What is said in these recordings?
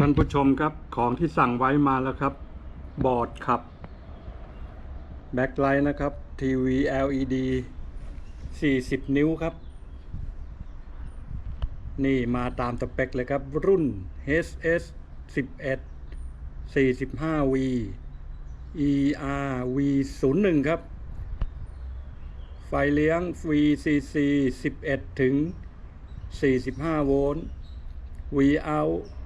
ท่านผู้ชมครับของที่สั่งไว้มาแล้วครับ บอร์ดขับ แบ็คไลท์นะครับ ทีวี LED 40 นิ้วครับ นี่มาตามสเปคเลยครับ รุ่น HS 11 45V ER V01 ครับ ไฟเลี้ยง VCC 11 ถึง 45 โวลต์ Vout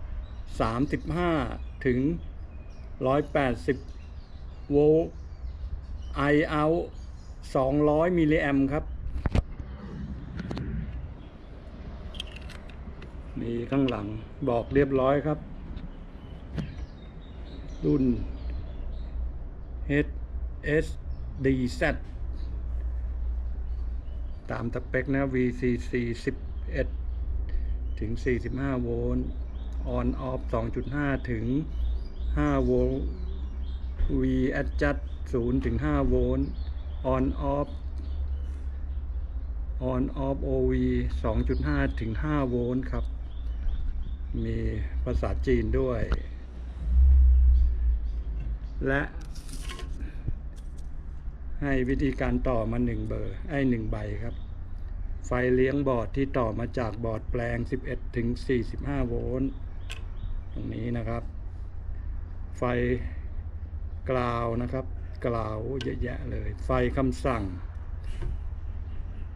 35 ถึง 180 โวลต์ Iout 200 มิลลิแอมครับนี่ข้างหลังบอกเรียบร้อยครับ รุ่น HSDZ ตามสเปคนะ VCC 11 ถึง 45 โวลต์ on off 2.5 ถึง 5 โวลต์ V adjust 0ถึง 5 โวลต์ on off on off OV 2.5 ถึง 5 โวลต์ครับ มีภาษาจีนด้วย และให้วิธีการต่อมา 1 เบอร์ไอ้1ใบครับ ไฟเลี้ยงบอร์ดที่ต่อมาจากบอร์ดแปลง 11 ถึง 45 โวลต์ ตรงนี้นะครับ ไฟกราวนะครับ กราวเยอะแยะเลย ไฟคำสั่ง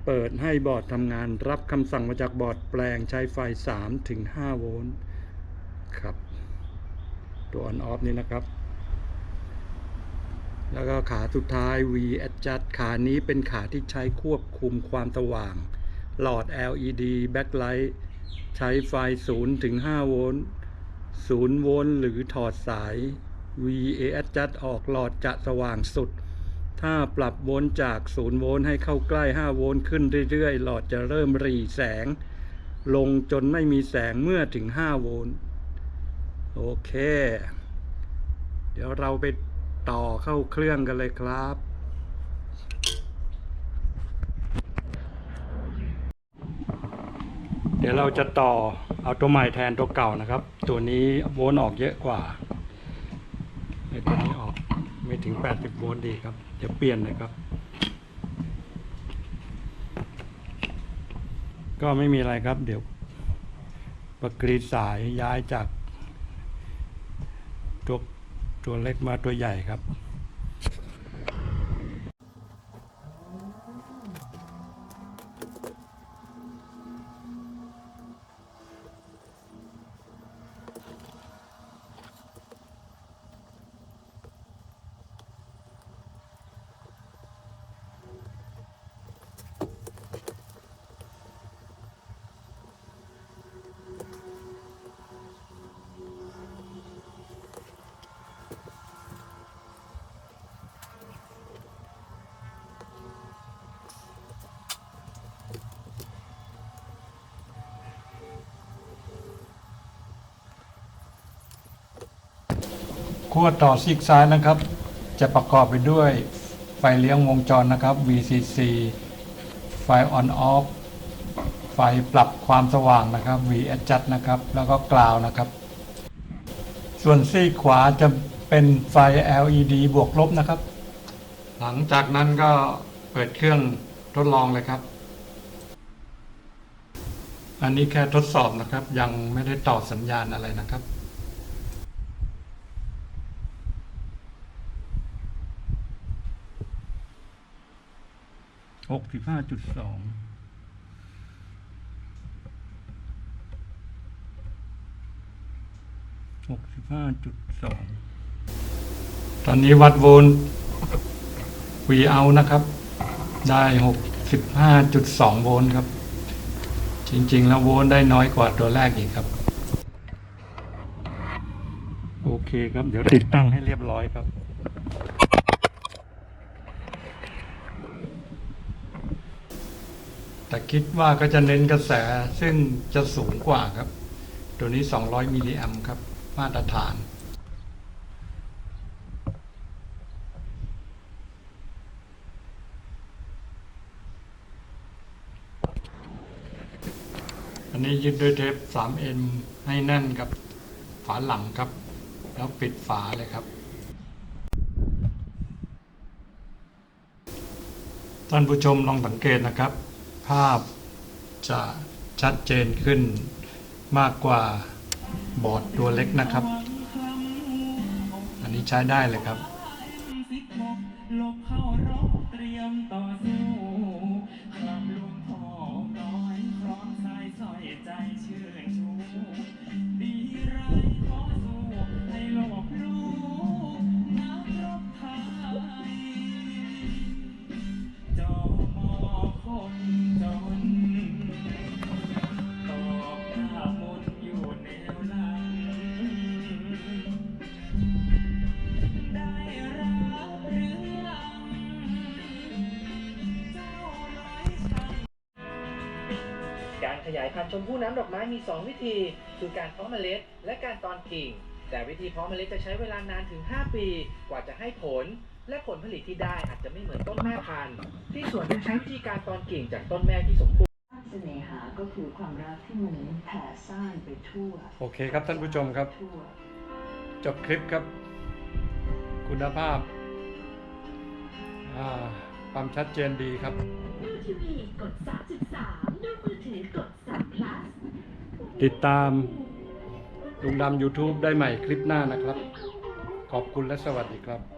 เปิดให้บอร์ดทำงานรับคำสั่งมาจากบอร์ดแปลงใช้ไฟ3ถึง5โวลต์ครับ ตัว on off นี้นะครับแล้วก็ขาสุดท้าย V adjust ขานี้เป็นขาที่ใช้ควบคุมความสว่าง หลอด LED backlight ใช้ไฟ 0 ถึง 5 โวลต์ 0โวลต์หรือถอดสาย VA adjust ออกหลอดจะสว่างสุด ถ้าปรับโวลต์จาก0โวลต์ให้เข้าใกล้ 5 โวลต์ขึ้นเรื่อยๆ หลอดจะเริ่มรีแสง ลงจนไม่มีแสงเมื่อถึง 5 โวลต์โอเค เดี๋ยวเราไปต่อเข้าเครื่องกันเลยครับเดี๋ยวเราจะต่อ เอาตัวใหม่แทนตัวเก่านะครับ ตัวนี้โวลต์ออกเยอะกว่าไอ้ตัวนี้ออกไม่ถึง 80 โวลต์ดีครับ เดี๋ยวเปลี่ยนเลยครับ ก็ไม่มีอะไรครับเดี๋ยวประกรีดสายย้ายจากตัวตัวเล็กมาตัวใหญ่ครับ ขั้วต่อซีกซ้ายนะครับ จะประกอบไปด้วยไฟเลี้ยงวงจรนะครับ VCC ไฟ on off ไฟปรับความสว่างนะครับ V adjust นะครับ แล้วก็กราวนะครับ ส่วนซีกขวาจะเป็นไฟ LED บวกลบนะครับ หลังจากนั้นก็เปิดเครื่องทดลองเลยครับ อันนี้แค่ทดสอบนะครับ ยังไม่ได้ต่อสัญญาณอะไรนะครับ หกสิบห้าจุดสองหกสิบห้าจุดสองตอนนี้วัดโวลต์ V เอานะครับ ได้หกสิบห้าจุดสองโวลต์ครับ จริง ๆ แล้วโวลต์ได้น้อยกว่าตัวแรกอีกครับ โอเคครับ เดี๋ยวติดตั้งให้เรียบร้อยครับ แต่คิดว่าก็จะเน้นกระแสซึ่งจะสูงกว่าครับ ตัวนี้ 200 มิลลิแอมครับ มาตรฐาน อันนี้ยึดด้วยเทป 3M ให้แน่นกับฝาหลังครับ แล้วปิดฝาเลยครับท่านผู้ชมลองสังเกตนะครับ ภาพจะชัดเจนขึ้นมากกว่าบอร์ดตัวเล็กนะครับ อันนี้ใช้ได้เลยครับ ขยายพันธุ์ชมพู่น้ำดอกไม้มี 2 วิธี คือการเพาะเมล็ด และการตอนกิ่ง แต่วิธีเพาะเมล็ดจะใช้เวลานานถึง 5 ปี กว่าจะให้ผล และผลผลิตที่ได้อาจจะไม่เหมือนต้นแม่พันธุ์ ที่สวนยังใช้วิธีการตอนกิ่งจากต้นแม่ที่สมบูรณ์ เสน่หาก็คือความรักที่มันแผ่ซ่านไปทั่วโอเคครับท่านผู้ชมครับ ทั่ว จบคลิปครับ คุณภาพอ่าความชัดเจนดีครับ ดูทีวีกด 3.3 ดูมือถือกด3 plus ติดตามลุงดำ YouTube ได้ใหม่คลิปหน้านะครับ ขอบคุณและสวัสดีครับ